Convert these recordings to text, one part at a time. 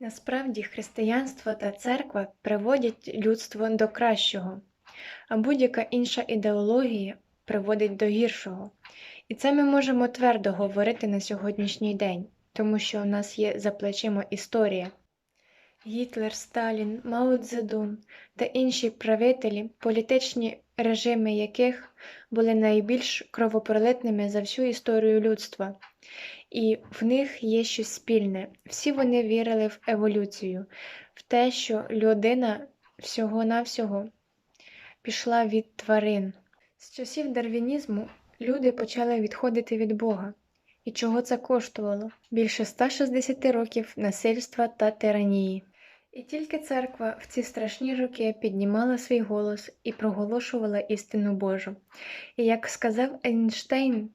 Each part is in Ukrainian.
Насправді християнство та церква приводять людство до кращого, а будь-яка інша ідеологія приводить до гіршого. І це ми можемо твердо говорити на сьогоднішній день, тому що у нас є за плечима історія. Гітлер, Сталін, Мао Цзедун та інші правителі, політичні режими яких були найбільш кровопролитними за всю історію людства. І в них є щось спільне. Всі вони вірили в еволюцію, в те, що людина всього-навсього пішла від тварин. З часів дарвінізму люди почали відходити від Бога. І чого це коштувало? Більше 160 років насильства та тиранії. І тільки церква в ці страшні роки піднімала свій голос і проголошувала істину Божу. І як сказав Ейнштейн,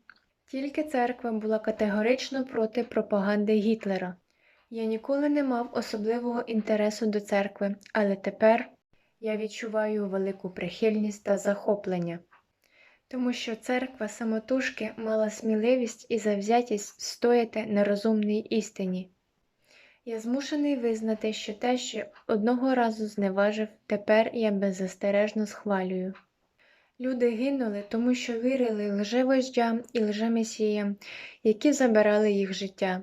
тільки церква була категорично проти пропаганди Гітлера. Я ніколи не мав особливого інтересу до церкви, але тепер я відчуваю велику прихильність та захоплення. Тому що церква самотужки мала сміливість і завзятість стояти на розумній істині. Я змушений визнати, що те, що одного разу зневажив, тепер я беззастережно схвалюю. Люди гинули, тому що вірили лжевождям і лжемесіям, які забирали їх життя.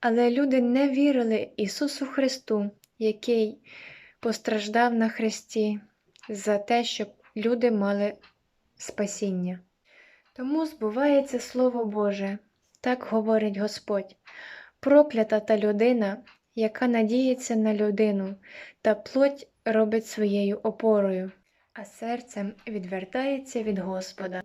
Але люди не вірили Ісусу Христу, який постраждав на Христі за те, щоб люди мали спасіння. Тому збувається Слово Боже, так говорить Господь, проклята та людина, яка надіється на людину, та плоть робить своєю опорою, а серцем відвертається від Господа.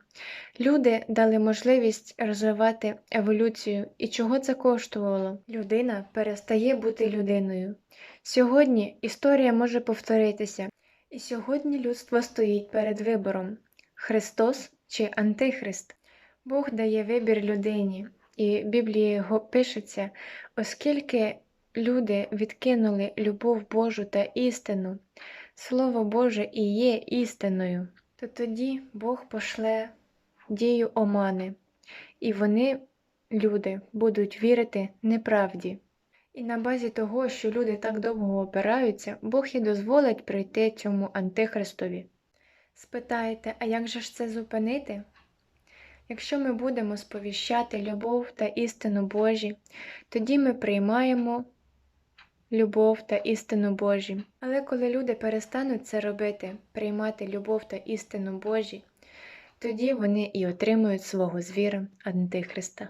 Люди дали можливість розвивати еволюцію, і чого це коштувало? Людина перестає бути людиною. Сьогодні історія може повторитися, і сьогодні людство стоїть перед вибором. Христос чи Антихрист. Бог дає вибір людині, і в Біблії пишеться, оскільки люди відкинули любов Божу та істину, Слово Боже і є істиною, то тоді Бог пошле дію омани, і вони, люди, будуть вірити неправді. І на базі того, що люди так довго опираються, Бог і дозволить прийти цьому Антихристові. Спитаєте, а як же ж це зупинити? Якщо ми будемо сповіщати любов та істину Божі, тоді ми приймаємо любов та істину Божі. Але коли люди перестануть це робити, приймати любов та істину Божі, тоді вони і отримують свого звіра Антихриста.